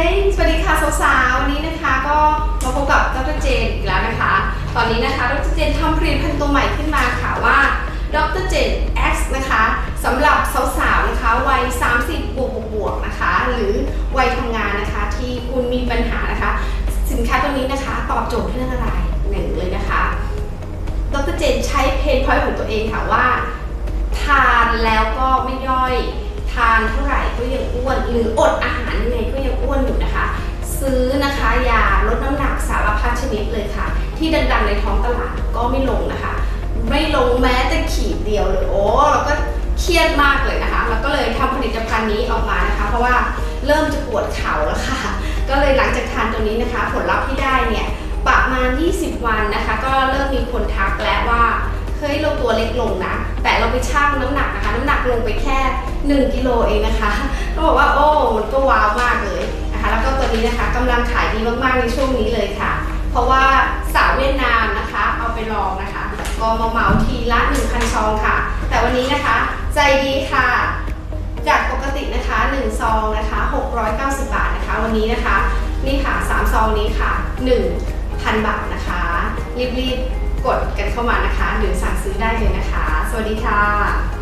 ฮ้ยสวัสดีค่ะสาวๆวันนี้นะคะ ก็มาพบกับดรเจนอีกแล้วนะคะ ตอนนี้นะคะดรเจนทำผลิตภัณฑ์ตัวใหม่ขึ้นมาค่ะว่าดรเจน X นะคะสำหรับสาวๆนะคะวัย 30 บวกบวกๆนะคะ หรือวัยทำงานนะคะ ที่คุณมีปัญหานะคะ สินค้าตัวนี้นะคะตอบโจทย์เรื่องอะไรหนึ่งเลยนะคะดรเจนใช้เพนพอยต์ของตัวเองค่ะว่า ทานแล้วก็ไม่ย่อย ทานเท่าไหร่ก็ยังอ้วนหรืออดอาหาร วนอยู่นะคะ ซื้อนะคะยาลดน้ำหนักสารพัดชนิดเลยค่ะ ที่ดังๆในท้องตลาดก็ไม่ลงนะคะ ไม่ลงแม้แต่ขีดเดียวเลยโอ้เราก็เครียดมากเลยนะคะ แล้วก็เลยทำผลิตภัณฑ์นี้ออกมานะคะ เพราะว่าเริ่มจะปวดเข่าแล้วค่ะ ก็เลยหลังจากทานตัวนี้นะคะ ผลลัพธ์ที่ได้เนี่ยประมาณ 20 วันนะคะ ก็เริ่มมีคนทักแล้วว่าเฮ้ยเราตัวเล็กลงนะ แต่เราไปชั่งน้ำหนักนะคะ น้ำหนักลงไปแค่ 1กิโลเองนะคะก็บอกว่าโอ้มันก็ว้าวมากเลย แล้วก็ตัวนี้นะคะกำลังขายดีมากๆในช่วงนี้เลยค่ะ เพราะว่าสาวเวียดนามนะคะ เอาไปลองนะคะก็มาเหมาทีละ 1,000 ซองค่ะ แต่วันนี้นะคะใจดีค่ะ จากปกตินะคะ1ซองนะคะ690 บาทนะคะ วันนี้นะคะนี่ค่ะ3ซองนี้ค่ะ 1,000 บาทนะคะ รีบๆกดกันเข้ามานะคะ หรือสั่งซื้อได้เลยนะคะ สวัสดีค่ะ